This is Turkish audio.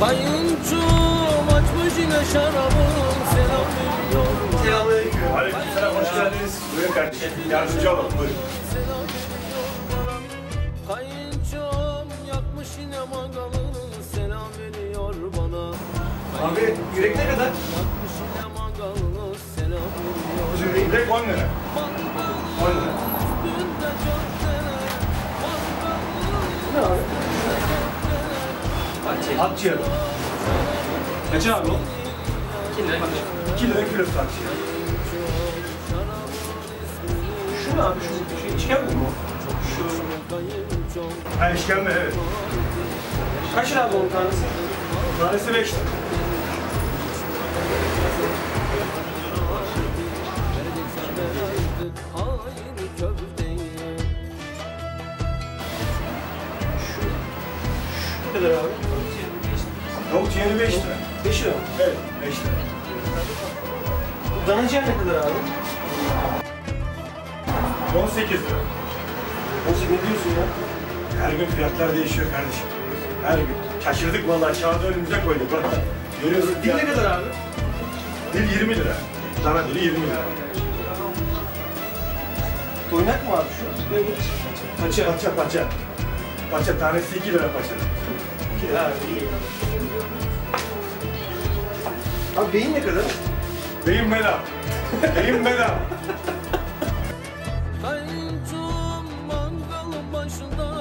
Kayıncım açmış yine şarabın selam veriyor Selamünaleyküm. Aleykümselam, hoş geldiniz. Buyurun kardeşim, yardımcı olalım, buyurun. Kayıncım yakmış yine mangalın selam veriyor bana Abi, yürek ne kadar? Yakmış yine mangalın selam veriyor yürek 10 lira. At ciğer. Kaç abi o? 2 lira. 2 lira kilosu at ciğer. Şu ne abi? Şu şey işkembe mi o? kayıncım Ha işkembe evet. Kaç lira abi onun tanesi? Tanesi 5 lira. Köfteyi Ne kadar abi? Tavuk ciğeri 5 lira. 5 lira mı? Evet, 5 lira. Dana ciğer ne kadar abi? 18 lira. Nasıl ne diyorsun ya? Her gün fiyatlar değişiyor kardeşim. Her gün. Şaşırdık vallahi. Kağıdı önümüze koyduk. Bak. Görüyorsun. Dil ne kadar abi? Dil 20 lira. Dana dili 20 lira. Toynak mı abi şu? Ne bu? Paça. Paça paça. Paça tanesi 2 lira paça. Ha, iyi. Abi beyin ne kadar? Beyin bedava. beyin bedava. Kayıncım mangalın başında